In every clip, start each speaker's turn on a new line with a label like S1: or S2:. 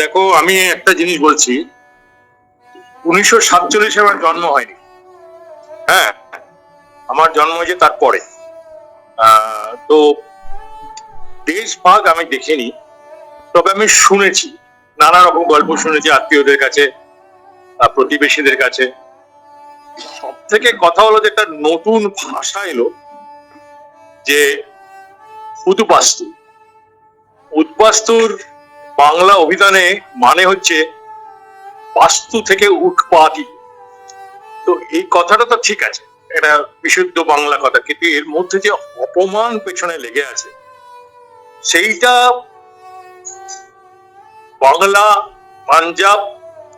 S1: দেখো, আমি একটা জিনিস বলছি। উনিশশো সাতচল্লিশে আমার জন্ম হয়নি। হ্যাঁ আমার জন্ম হয়েছে তারপরে। তো দেশভাগ আমি দেখিনি, তবে আমি শুনেছি, নানা রকম গল্প শুনেছি আত্মীয়দের কাছে প্রতিবেশীদের কাছে। সব থেকে কথা হলো যে একটা নতুন ভাষা এলো, যে উদবাস্তু। উদ্বাস্তুর বাংলা অভিধানে মানে হচ্ছে বাস্তু থেকে উৎপাদি। তো এই কথাটা তো ঠিক আছে, এটা বিশুদ্ধ বাংলা কথা, কিন্তু এর মধ্যে যে অপমান পেছনে লেগে আছে, সেইটা বাংলা, পাঞ্জাব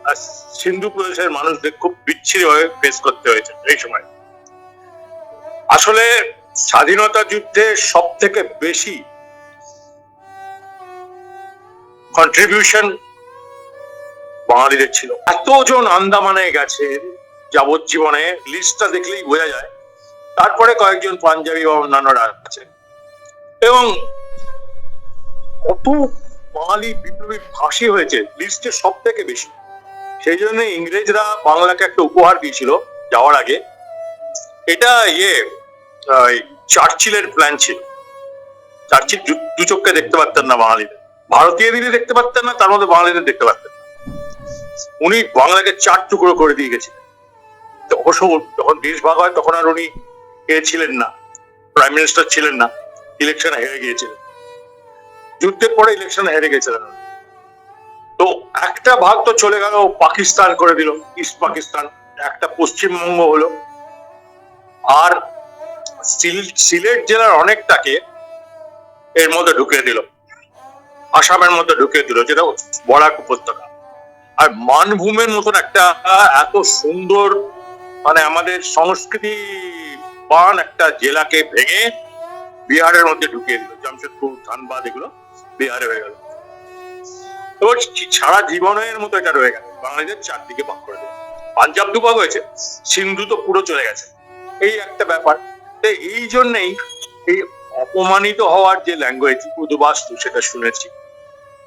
S1: আর সিন্ধু প্রদেশের মানুষদের খুব বিচ্ছিরি হয়ে ফেস করতে হয়েছে এই সময়। আসলে স্বাধীনতা যুদ্ধে সব থেকে বেশি কন্ট্রিবিউশন বাঙালিদের ছিল। এতজন আন্দামানে গেছেন যাবজ্জীবনে লিস্টটা দেখলেই বোঝা যায়। তারপরে কয়েকজন পাঞ্জাবি বা অন্যান্যরা আছেন এবং কত বাঙালি বিপ্লবী ফাঁসি হয়েছে লিস্টে সব থেকে বেশি। সেই জন্য ইংরেজরা বাংলাকে একটা উপহার দিয়েছিল যাওয়ার আগে। এটা ইয়ে চার্চিলের প্ল্যান ছিল। চার্চিল দু- দেখতে পারতেন না বাঙালিদের ভারতীয়দের দেখতে পারতেন না, তার মধ্যে বাঙালিদের দেখতে পারতেন উনি বাংলাকে চার টুকরো করে দিয়ে গেছিলেন। অবশ্য যখন দেশ ভাগ হয়, তখন আর উনি এ ছিলেন না প্রাইম মিনিস্টার ছিলেন না ইলেকশন হেরে গিয়েছিলেন। যুদ্ধের পরে ইলেকশন হেরে গেছিলেন তো একটা ভাগ তো চলে গেল, পাকিস্তান করে দিল ইস্ট পাকিস্তান, একটা পশ্চিমবঙ্গ হলো। আর সিলেট জেলার অনেকটাকে এর মধ্যে ঢুকিয়ে দিল। আসামের মধ্যে ঢুকিয়ে দিল, যেটা বরাক উপত্যকা। আর মানভূমের মতন একটা, এত সুন্দর মানে আমাদের সংস্কৃতি বান একটা জেলাকে ভেঙে বিহারের মধ্যে ঢুকিয়ে দিল। জামশেদপুর, ধানবাদ, এগুলো বিহারে হয়ে গেল। এবার সারা জীবনের মতো এটা রয়ে গেল। বাংলাদেশের চারদিকে ভাগ করে দিল। পাঞ্জাব দুভাগ হয়েছে, সিন্ধু তো পুরো চলে গেছে। এই একটা ব্যাপার। তো এই জন্যেই এই অপমানিত হওয়ার যে ল্যাঙ্গুয়েজ উদ্বাস্তু সেটা শুনেছি।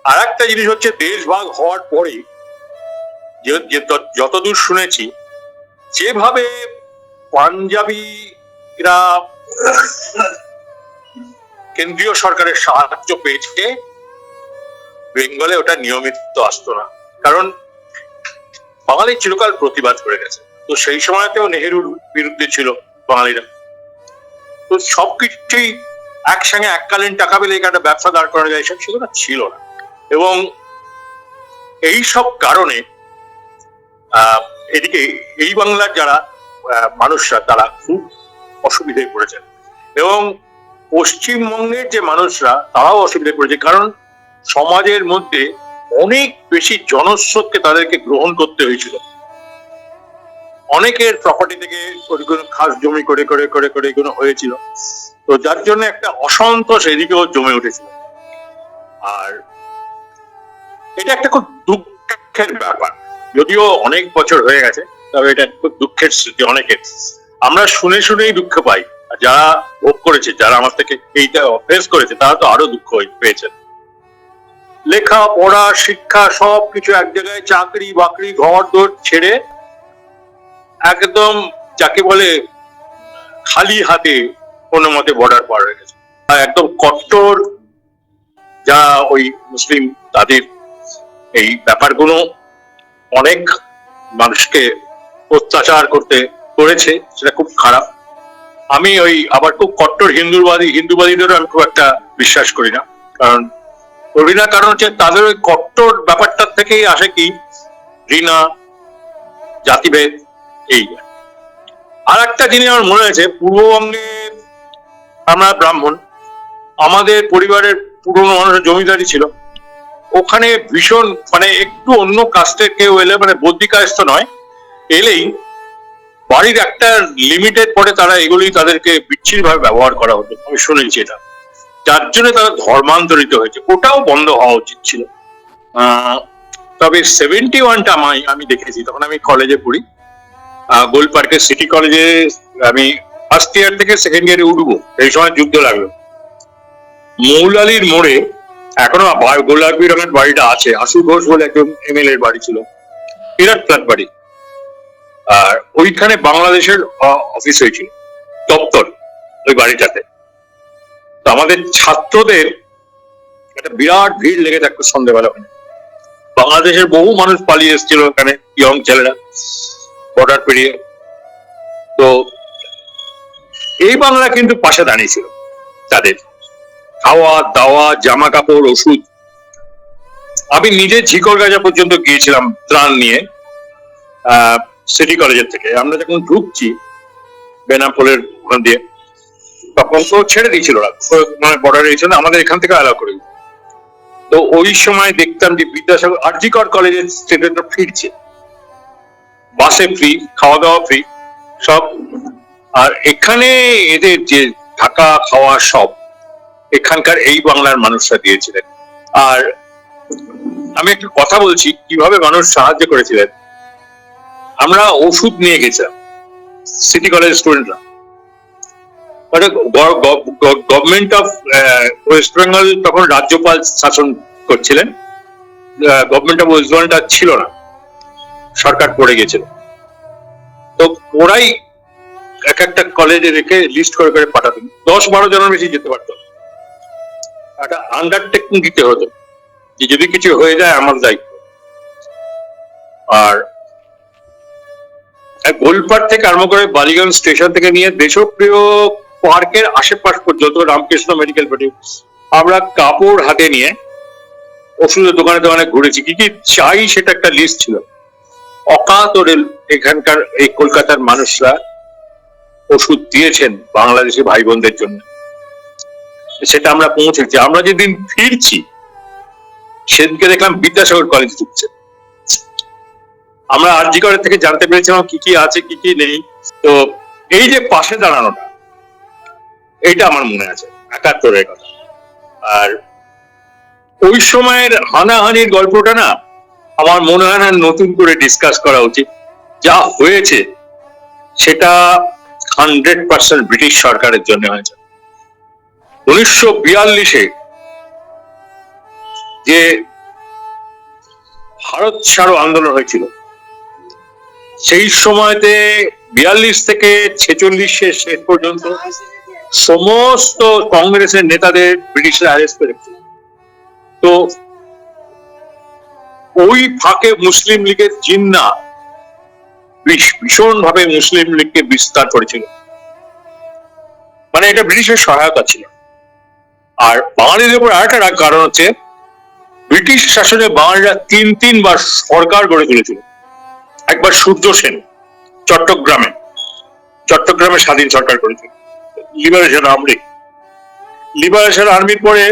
S1: আর একটা জিনিস হচ্ছে দেশভাগ হওয়ার পরেই যে- যে যতদূর শুনেছি, যেভাবে পাঞ্জাবিরা কেন্দ্রীয় সরকারের সাহায্য পেয়েছে, বেঙ্গলে ওটা নিয়মিত আসতো না। কারণ বাঙালি চিরকাল প্রতিবাদ করে গেছে। তো সেই সময়তেও নেহেরুর বিরুদ্ধে ছিল বাঙালিরা। তো সবকিছুই একসঙ্গে এককালীন টাকা পেলে একটা ব্যবসা দাঁড় করা যায় সেগুলো ছিল না। এবং এই সব কারণে এদিকে এই বাংলার যারা মানুষরা, তারা খুব অসুবিধায় পড়েছেন। এবং পশ্চিমবঙ্গের যে মানুষরা, তারাও অসুবিধায় পড়েছে। কারণ সমাজের মধ্যে অনেক বেশি জনস্রোতকে তাদেরকে গ্রহণ করতে হয়েছিল। অনেকের প্রপার্টি থেকে ওইগুলো খাস জমি করে করে করে করে এগুলো হয়েছিল। তো যার জন্য একটা অসন্তোষ এদিকেও জমে উঠেছিল। আর এটা একটা খুব দুঃখের ব্যাপার। যদিও অনেক বছর হয়ে গেছে, তবে এটা খুব দুঃখের স্মৃতি অনেকের। আমরা শুনে শুনেই দুঃখ পাই যারা ভোগ করেছে, যারা আমার থেকে এইটা ফেস করেছে, তারা তো আরও দুঃখ পেয়েছেন। লেখা, পড়া, শিক্ষা, সব কিছু এক জায়গায়, চাকরি, বাকরি, ঘর, দোর ছেড়ে একদম যাকে বলে খালি হাতে কোনো মতে বর্ডার পার হয়ে গেছে। একদম কট্টর যারা ওই মুসলিম তাদের এই ব্যাপারগুলো অনেক মানুষকে অত্যাচার করতে করেছে, সেটা খুব খারাপ। আমি ওই আবার খুব কট্টর হিন্দুবাদী, হিন্দুবাদীদেরও আমি খুব একটা বিশ্বাস করি না। কারণ করি না কারণ হচ্ছে তাদের ওই কট্টর ব্যাপারটার থেকেই আসে কি? ঘৃণা, জাতিভেদ, এই। আর একটা জিনিস আমার মনে হয়েছে পূর্ববঙ্গে আমরা ব্রাহ্মণ, আমাদের পরিবারের পুরনো মানুষের জমিদারি ছিল। ওখানে ভীষণ মানে একটু অন্য কাস্টের কেউ এলে মানে বদ্যি কাস্ট নয়, এলেই বাড়ির একটা লিমিটেড পরে তারা এগুলি তাদেরকে বিচ্ছিন্ন ভাবে ব্যবহার করা হতো। আমি শুনেছি এটা। যার জন্য তারা ধর্মান্তরিত হয়েছে। ওটাও বন্ধ হওয়া উচিত ছিল। তবে সেভেন্টি ওয়ানটা আমি আমি দেখেছি। তখন আমি কলেজে পড়ি। গোল পার্কের সিটি কলেজে আমি ফার্স্ট ইয়ার থেকে সেকেন্ড ইয়ারে উঠবো। এই সময় যুদ্ধ লাগল। মৌলালির মোড়ে এখনও গোলাপি রঙের বাড়িটা আছে। আশু ঘোষ বলে একজন এমএলএ বাড়ি ছিল। বিরাট ফ্ল্যাট বাড়ি। আর ওইখানে বাংলাদেশের অফিস হয়েছিল। দপ্তর ওই বাড়িটাতে। তো আমাদের ছাত্রদের একটা বিরাট ভিড় লেগে থাকতো সন্ধ্যেবেলা ওখানে বাংলাদেশের বহু মানুষ পালিয়ে এসেছিল ওখানে ইয়ং ছেলেরা বর্ডার পেরিয়ে তো এই বাংলা কিন্তু পাশে দাঁড়িয়েছিল তাদের। খাওয়া, দাওয়া জামা কাপড় ওষুধ। আমি নিজে ঝিকর গাজা পর্যন্ত গিয়েছিলাম ত্রাণ নিয়ে সিটি কলেজের থেকে। আমরা যখন ঢুকছি বেনাপোলের ওখান দিয়ে, তখন তো ছেড়ে দিয়েছিল ওরা। মানে বর্ডারে ছিল আমাদের এখান থেকে অ্যালাউ করে তো ওই সময় দেখতাম যে বিদ্যাসাগর আরজিকর কলেজের স্টুডেন্টরা ফিরছে। বাসে ফ্রি খাওয়া দাওয়া ফ্রি সব। আর এখানে এদের যে থাকা খাওয়া সব এখানকার এই বাংলার মানুষরা দিয়েছিলেন। আর আমি একটা কথা বলছি, কীভাবে মানুষ সাহায্য করেছিলেন? আমরা ওষুধ নিয়ে গেছিলাম, সিটি কলেজ স্টুডেন্টরা। গভর্নমেন্ট অফ ওয়েস্ট বেঙ্গল তখন রাজ্যপাল শাসন করছিলেন। গভর্নমেন্ট অফ ওয়েস্ট বেঙ্গলটা ছিল না, সরকার পড়ে গেছিল। তো ওরাই এক একটা কলেজে রেখে লিস্ট করে করে পাঠাতেন। দশ বারো জনের বেশি যেতে পারতো। আন্ডারটেকিং দিতে হতো যে যদি কিছু হয়ে যায়, আমার দায়িত্ব। আর এক গোলপাট থেকে আরম্ভ করে বালিগঞ্জ স্টেশন থেকে নিয়ে দেশপ্রিয় পার্কের আশেপাশ পর্যন্ত রামকৃষ্ণ মেডিকেল পেটি আমরা কাপড় হাতে নিয়ে ওষুধের দোকানে দোকানে ঘুরেছি। কি কি চাই সেটা একটা লিস্ট ছিল। অকাতরে এখানকার এই কলকাতার মানুষরা ওষুধ দিয়েছেন বাংলাদেশি ভাই বোনদের জন্য। সেটা আমরা পৌঁছেছি আমরা যেদিন ফিরছি, সেদিনকে দেখলাম বিদ্যাসাগর কলেজ ঢুকছে। আমরা আরজি করে থেকে জানতে পেরেছিলাম কি কি আছে, কি কি নেই। তো এই যে পাশে দাঁড়ানোটা এইটা আমার মনে আছে, একাত্তরের কথা। আর ওই সময়ের হানাহানির গল্পটা না, আমার মনে হয় না নতুন করে ডিসকাস করা উচিত। যা হয়েছে, সেটা হান্ড্রেড পার্সেন্ট ব্রিটিশ সরকারের জন্য হয়েছে। উনিশশো যে ভারত ছাড়ো আন্দোলন হয়েছিল, সেই সময়তে বিয়াল্লিশ থেকে ছেচল্লিশের শেষ পর্যন্ত সমস্ত কংগ্রেসের নেতাদের ব্রিটিশরা অ্যারেস্ট করেছিল তো ওই ফাঁকে মুসলিম লীগের জিন্না ভীষণ ভাবে মুসলিম লীগকে বিস্তার করেছিল। মানে এটা ব্রিটিশের সহায়তা ছিল। আর বাঙালিদের উপর আরেকটা রাগ কারণ হচ্ছে ব্রিটিশ শাসনে বাঙালিরা তিন তিনবার সরকার গড়ে তুলেছিল। একবার সূর্য সেন চট্টগ্রামে চট্টগ্রামে স্বাধীন সরকার করেছিল। লিবারেশন আর্মি লিবারেশন আর্মির পরে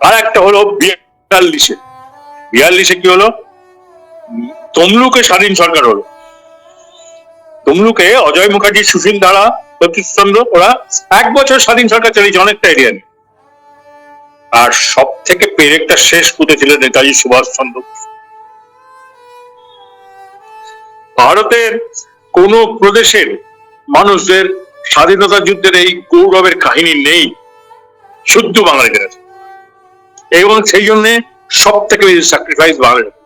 S1: আর একটা হলো বিয়াল্লিশে। বিয়াল্লিশে কি হলো? তমলুকে স্বাধীন সরকার হলো। তমলুকে অজয় মুখার্জি, সুশীল দ্বারা সতীশচন্দ্র ওরা এক বছর স্বাধীন সরকার চালিয়েছে, অনেকটা এরিয়া নিয়ে। আর সব থেকে পেরেকটা শেষ পুঁতেছিল নেতাজি সুভাষচন্দ্র। ভারতের কোন প্রদেশের মানুষদের স্বাধীনতা যুদ্ধের এই গৌরবের কাহিনী নেই, শুদ্ধ বাঙালিদের এবং সেই জন্য সব থেকে বেশি স্যাক্রিফাইস বাঙালির